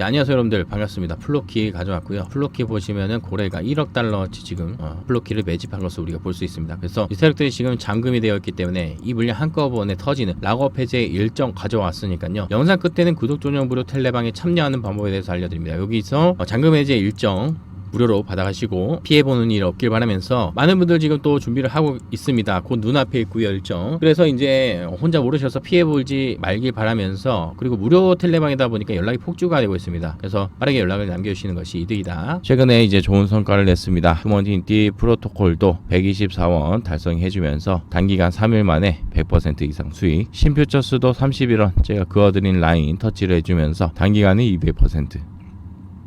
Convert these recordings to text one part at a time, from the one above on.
네, 안녕하세요 여러분들. 반갑습니다. 플로키 가져왔고요. 플로키 보시면은 고래가 1억 달러치 지금 어, 플로키를 매집한 것을 우리가 볼 수 있습니다. 그래서 이 세력들이 지금 잠금이 되어 있기 때문에 이 물량 한꺼번에 터지는 락업 해제 일정 가져왔으니까요. 영상 끝에는 구독 전용 무료 텔레방에 참여하는 방법에 대해서 알려드립니다. 여기서 어, 잠금 해제 일정 무료로 받아가시고 피해보는 일 없길 바라면서 많은 분들 지금 또 준비를 하고 있습니다. 곧 눈앞에 있고요 일정. 그래서 이제 혼자 모르셔서 피해보지 말길 바라면서 그리고 무료 텔레방이다 보니까 연락이 폭주가 되고 있습니다. 그래서 빠르게 연락을 남겨주시는 것이 이득이다. 최근에 이제 좋은 성과를 냈습니다. 휴먼티니티 프로토콜도 124원 달성해주면서 단기간 3일 만에 100% 이상 수익 신퓨처 수도 31원 제가 그어드린 라인 터치를 해주면서 단기간에 200%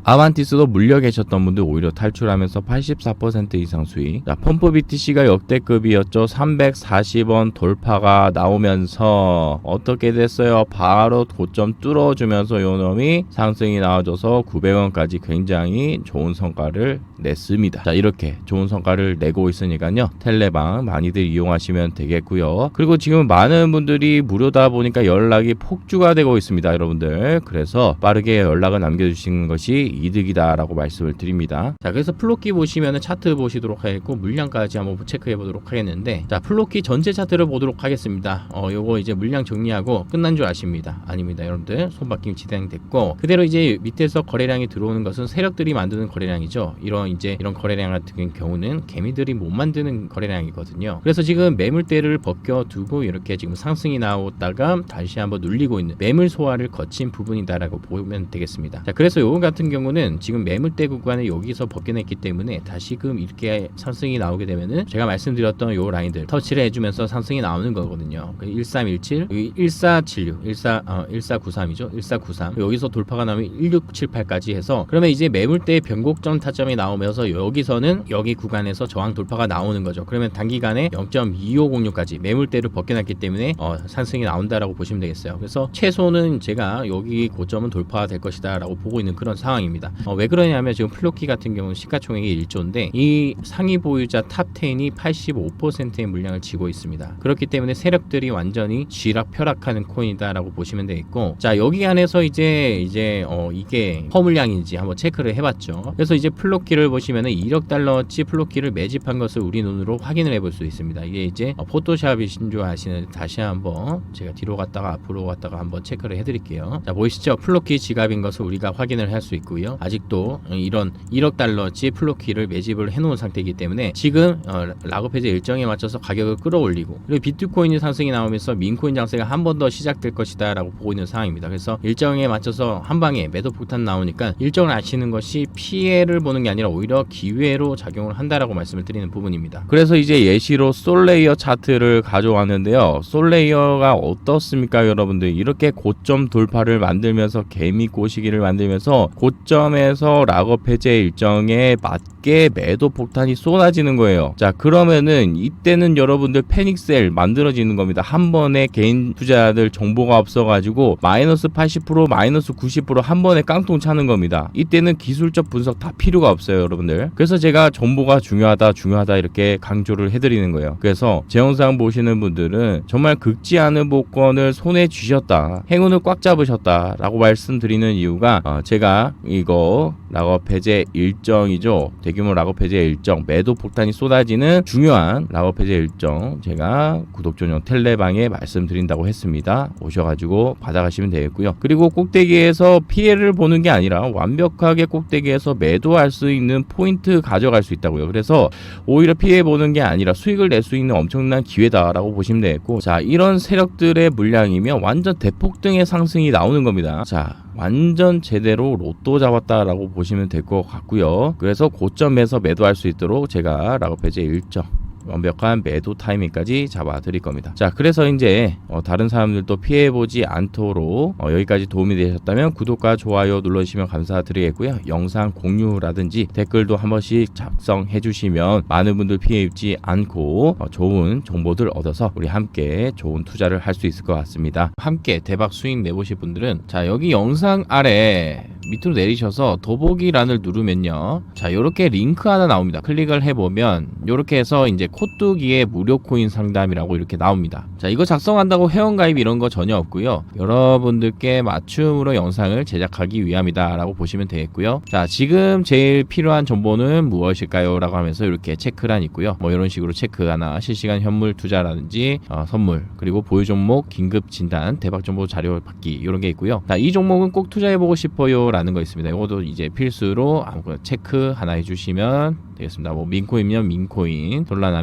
아반티스도 물려 계셨던 분들 오히려 탈출하면서 84% 이상 수익. 자, 펌프 BTC가 역대급이었죠. 340원 돌파가 나오면서 어떻게 됐어요? 바로 고점 뚫어주면서 요 놈이 상승이 나와줘서 900원까지 굉장히 좋은 성과를 냈습니다. 자, 이렇게 좋은 성과를 내고 있으니까요. 텔레방 많이들 이용하시면 되겠고요. 그리고 지금 많은 분들이 무료다 보니까 연락이 폭주가 되고 있습니다, 여러분들. 그래서 빠르게 연락을 남겨주시는 것이 이득이다라고 말씀을 드립니다. 자, 그래서 플로키 보시면 차트 보시도록 하겠고 물량까지 한번 체크해 보도록 하겠는데, 자, 플로키 전체 차트를 보도록 하겠습니다. 어, 요거 이제 물량 정리하고 끝난 줄 아십니다. 아닙니다, 여러분들. 손바뀜 진행됐고 그대로 이제 밑에서 거래량이 들어오는 것은 세력들이 만드는 거래량이죠. 이런 이제 이런 거래량 같은 경우는 개미들이 못 만드는 거래량이거든요. 그래서 지금 매물대를 벗겨 두고 이렇게 지금 상승이 나오다가 다시 한번 눌리고 있는 매물 소화를 거친 부분이다라고 보면 되겠습니다. 자, 그래서 요거 같은 경우는 지금 매물대 구간을 여기서 벗겨냈기 때문에 다시금 이렇게 상승이 나오게 되면은 제가 말씀드렸던 요 라인들 터치를 해주면서 상승이 나오는 거거든요. 1317, 여기 1476, 14, 어, 1493이죠. 1493. 여기서 돌파가 나오면 1678까지 해서 그러면 이제 매물대의 변곡점 타점이 나오면 서 여기서는 여기 구간에서 저항 돌파가 나오는 거죠. 그러면 단기간에 0.2506까지 매물대를 벗겨놨기 때문에 어, 상승이 나온다라고 보시면 되겠어요. 그래서 최소는 제가 여기 고점은 돌파될 것이다라고 보고 있는 그런 상황입니다. 어, 왜 그러냐면 지금 플로키 같은 경우는 시가총액이 1조인데 이 상위 보유자 탑 10이 85%의 물량을 쥐고 있습니다. 그렇기 때문에 세력들이 완전히 쥐락펴락하는 코인이다라고 보시면 되겠고 자 여기 안에서 이제 이제 어, 이게 허물량인지 한번 체크를 해봤죠. 그래서 이제 플로키를 보시면은 1억 달러치 플로키를 매집한 것을 우리 눈으로 확인을 해볼 수 있습니다. 이게 이제 어, 포토샵이신 줄 아시는 다시 한번 제가 뒤로 갔다가 앞으로 갔다가 한번 체크를 해드릴게요. 자 보이시죠? 플로키 지갑인 것을 우리가 확인을 할 수 있고요. 아직도 이런 1억 달러치 플로키를 매집을 해놓은 상태이기 때문에 지금 어, 해제 일정에 맞춰서 가격을 끌어올리고 그리고 비트코인이 상승이 나오면서 민코인 장세가 한 번 더 시작될 것이다 라고 보고 있는 상황입니다. 그래서 일정에 맞춰서 한 방에 매도 폭탄 나오니까 일정을 아시는 것이 피해를 보는 게 아니라 오히려 기회로 작용을 한다라고 말씀을 드리는 부분입니다. 그래서 이제 예시로 솔레이어 차트를 가져왔는데요. 솔레이어가 어떻습니까, 여러분들? 이렇게 고점 돌파를 만들면서 개미 꼬시기를 만들면서 고점에서 락업 해제 일정에 맞게 매도 폭탄이 쏟아지는 거예요. 자, 그러면은 이때는 여러분들 패닉셀 만들어지는 겁니다. 한 번에 개인 투자들 정보가 없어가지고 마이너스 80% 마이너스 90%한 번에 깡통 차는 겁니다. 이때는 기술적 분석 다 필요가 없어요, 여러분들. 그래서 제가 정보가 중요하다, 중요하다 이렇게 강조를 해드리는 거예요. 그래서 제 영상 보시는 분들은 정말 극지 않은 복권을 손에 쥐셨다, 행운을 꽉 잡으셨다라고 말씀드리는 이유가 어, 제가 이거 락업 해제 일정이죠. 대규모 락업 해제 일정, 매도 폭탄이 쏟아지는 중요한 락업 해제 일정 제가 구독 전용 텔레방에 말씀드린다고 했습니다. 오셔가지고 받아가시면 되겠고요. 그리고 꼭대기에서 피해를 보는 게 아니라 완벽하게 꼭대기에서 매도할 수 있는 포인트 가져갈 수 있다고요. 그래서 오히려 피해 보는 게 아니라 수익을 낼 수 있는 엄청난 기회다라고 보시면 되겠고, 자 이런 세력들의 물량이면 완전 대폭등의 상승이 나오는 겁니다. 자 완전 제대로 로또 잡았다라고 보시면 될 것 같고요. 그래서 고점에서 매도할 수 있도록 제가 락업 해제 일정 완벽한 매도 타이밍까지 잡아 드릴 겁니다. 자, 그래서 이제 어, 다른 사람들도 피해 보지 않도록 어, 여기까지 도움이 되셨다면 구독과 좋아요 눌러 주시면 감사드리겠고요. 영상 공유라든지 댓글도 한 번씩 작성해 주시면 많은 분들 피해 입지 않고 어, 좋은 정보들 얻어서 우리 함께 좋은 투자를 할 수 있을 것 같습니다. 함께 대박 수익 내보실 분들은 자, 여기 영상 아래 밑으로 내리셔서 더보기란을 누르면요. 자, 요렇게 링크 하나 나옵니다. 클릭을 해보면 요렇게 해서 이제 코뚜기의 무료 코인 상담이라고 이렇게 나옵니다. 자, 이거 작성한다고 회원가입 이런 거 전혀 없고요. 여러분들께 맞춤으로 영상을 제작하기 위함이다라고 보시면 되겠고요. 자, 지금 제일 필요한 정보는 무엇일까요? 라고 하면서 이렇게 체크란 있고요. 뭐 이런 식으로 체크 하나, 실시간 현물 투자라든지 어, 선물, 그리고 보유 종목, 긴급 진단, 대박 정보 자료 받기 이런 게 있고요. 자, 이 종목은 꼭 투자해보고 싶어요라는 거 있습니다. 이것도 이제 필수로 아무거나 체크 하나 해주시면 되겠습니다. 뭐 민코인이면 민코인, 솔라나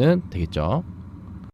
은 되겠죠.